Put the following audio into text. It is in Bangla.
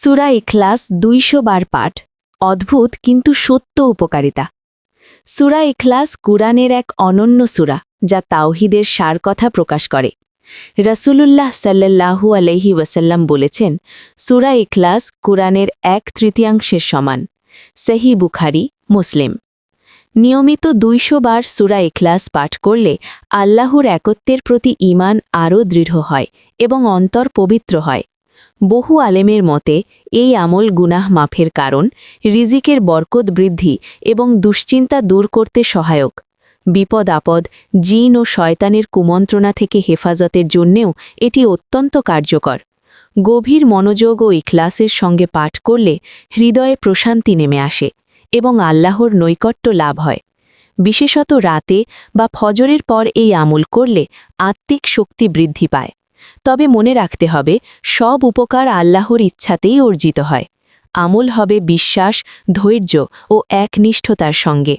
সুরা ইখলাস দুইশো বার পাঠ। অদ্ভুত, কিন্তু সত্য উপকারিতা। সুরা ইখলাস কুরআনের এক অনন্য সুরা, যা তাওহিদের সার কথা প্রকাশ করে। রাসূলুল্লাহ সাল্লাল্লাহু আলাইহি ওয়াসাল্লাম বলেছেন, সুরা ইখলাস কুরআনের এক তৃতীয়াংশের সমান। সেহি বুখারি, মুসলিম। নিয়মিত দুইশো বার সুরা ইখলাস পাঠ করলে আল্লাহর একত্বের প্রতি ঈমান আরও দৃঢ় হয় এবং অন্তর পবিত্র হয়। বহু আলেমের মতে, এই আমল গুনাহ মাফের কারণ রিজিকের বরকত বৃদ্ধি এবং দুশ্চিন্তা দূর করতে সহায়ক। বিপদ আপদ, জিন ও শয়তানের কুমন্ত্রণা থেকে হেফাজতের জন্যেও এটি অত্যন্ত কার্যকর। গভীর মনোযোগ ও ইখলাসের সঙ্গে পাঠ করলে হৃদয়ে প্রশান্তি নেমে আসে এবং আল্লাহর নৈকট্য লাভ হয়। বিশেষত রাতে বা ফজরের পর এই আমল করলে আত্মিক শক্তি বৃদ্ধি পায়। তবে মনে রাখতে হবে, সব উপকার আল্লাহর ইচ্ছাতেই অর্জিত হয়। আমল হবে বিশ্বাস, ধৈর্য ও একনিষ্ঠতার সঙ্গে।